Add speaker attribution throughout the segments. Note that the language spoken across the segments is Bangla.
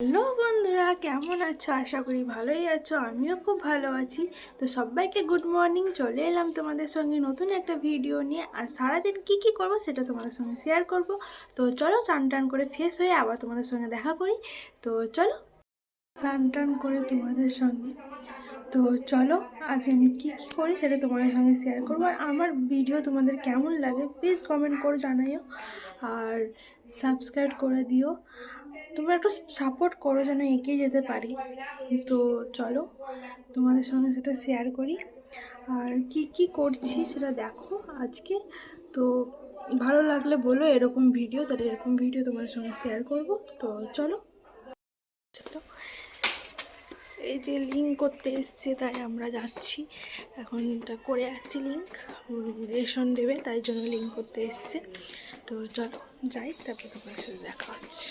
Speaker 1: হ্যালো বন্ধুরা, কেমন আছো? আশা করি ভালোই আছো, আমিও খুব ভালো আছি। তো সবাইকে গুড মর্নিং চলে এলাম তোমাদের সঙ্গে নতুন একটা ভিডিও নিয়ে। আর সারাদিন কি কি করব সেটা তোমাদের সঙ্গে শেয়ার করব। তো চলো চান টান করে ফ্রেশ হয়ে আবার তোমাদের সঙ্গে দেখা করি। তো চলো চান টান করে তোমাদের সঙ্গে তো চলো, আজ আমি কী কী করি সেটা তোমাদের সঙ্গে শেয়ার করব। আর আমার ভিডিও তোমাদের কেমন লাগে প্লিজ কমেন্ট করে জানাইও। আর সাবস্ক্রাইব করে দিও। তোমরা একটু সাপোর্ট করো যেন এগিয়ে যেতে পারি। তো চলো, তোমাদের সঙ্গে সেটা শেয়ার করি। আর কি কি করছি সেটা দেখো আজকে। তো ভালো লাগলে বলো এরকম ভিডিও তাহলে এরকম ভিডিও তোমাদের সঙ্গে শেয়ার করব। তো চলো। চলো। এই যে লিঙ্ক করতে এসছে, তাই আমরা যাচ্ছি। এখন করে আসছি লিঙ্ক রেশন দেবে, তাই জন্য লিঙ্ক করতে এসছে। তো চলো, যাই, তারপর তোমার সাথে দেখা হচ্ছে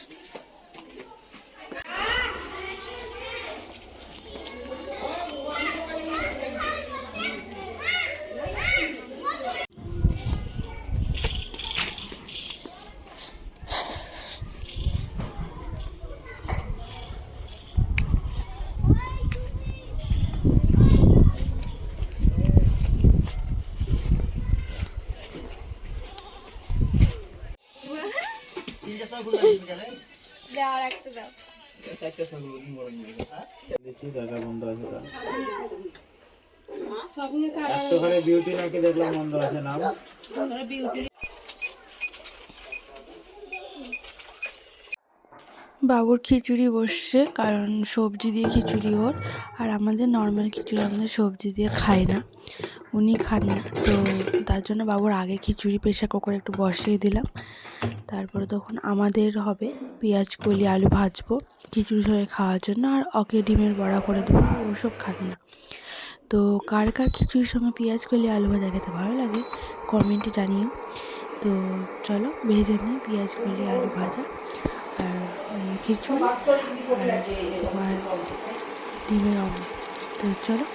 Speaker 2: দেখি দেখা বন্ধ আছে তার।
Speaker 3: বাবুর খিচুড়ি বসছে, কারণ সবজি দিয়ে খিচুড়ি ওর, আর আমাদের নর্মাল খিচুড়ি আমাদের সবজি দিয়ে খায় না, উনি খান না। তো তার জন্য বাবুর আগে খিচুড়ি প্রেশার কুকারে একটু বসিয়ে দিলাম। তারপরে তখন আমাদের হবে পেঁয়াজ কলি আলু ভাজবো খিচুড়ি সঙ্গে খাওয়ার জন্য আর ওকে ডিমের বড়া করে দেবো ওসব খান না। তো কার কার খিচুড়ির সঙ্গে পেঁয়াজ কলি আলু ভাজা খেতে ভালো লাগে কমেন্টে জানিও। তো চলো ভেজে নিই পেঁয়াজ কলি আলু ভাজা আর খিচুড়ি তোমার ডিমের অমলেট। তো চলো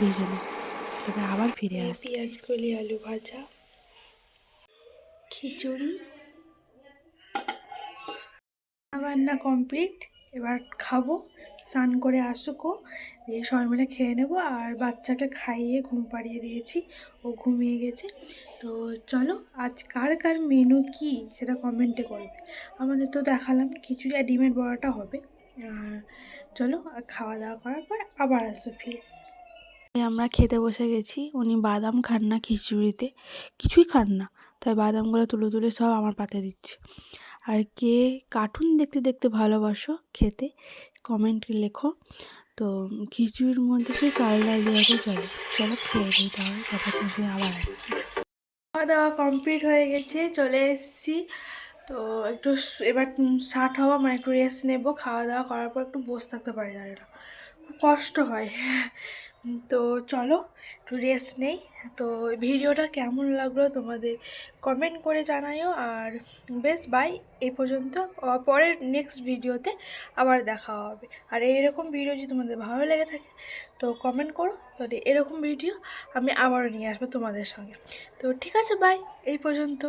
Speaker 3: ভেজে নিই। তবে আবার ফিরে আসি
Speaker 1: পেঁয়াজ কলি আলু ভাজা খিচুড়ি রান্না কমপ্লিট এবার খাব, স্নান করে আসুকো, দিয়ে সবাই মিলে খেয়ে নেব। আর বাচ্চাকে খাইয়ে ঘুম পাড়িয়ে দিয়েছি, ও ঘুমিয়ে গেছে। তো চলো, আজ কার কার মেনু কি, সেটা কমেন্টে করবে আমাদের তো দেখালাম, খিচুড়ি আর ডিমের বড়াটা হবে। আর চলো খাওয়া দাওয়া করার পর আবার আসব ফিরে।
Speaker 3: আমরা খেতে বসে গেছি, উনি বাদাম খান না খিচুড়িতে। কিছুই খান না, তাই বাদামগুলো তুলে তুলে সব আমার পাতে দিচ্ছে। আর কে কার্টুন দেখতে দেখতে ভালোবাসো খেতে কমেন্ট লেখো। তো খিচুড়ির মধ্যে সে চাল ডাল দেওয়াকে চলে, চলো খেয়ে নিই তাহলে তারপর সঙ্গে আবার আসছি।
Speaker 1: খাওয়া দাওয়া কমপ্লিট হয়ে গেছে, চলে এসেছি। তো একটু এবার ষাট হওয়া মানে একটু রেস্ট নেব। খাওয়া দাওয়া করার পর একটু বসে থাকতে পারি না। খুব কষ্ট হয়। তো চলো, একটু রেস্ট নেই। তো ভিডিওটা কেমন লাগল তোমাদের কমেন্ট করে জানাইও। আর বেশ বাই এই পর্যন্ত পরের নেক্সট ভিডিওতে আবার দেখা হবে। আর এইরকম ভিডিও যদি তোমাদের ভালো লেগে থাকে, তো কমেন্ট করো। তাহলে এরকম ভিডিও আমি আবারও নিয়ে আসব তোমাদের সঙ্গে। তো ঠিক আছে বাই এই পর্যন্ত।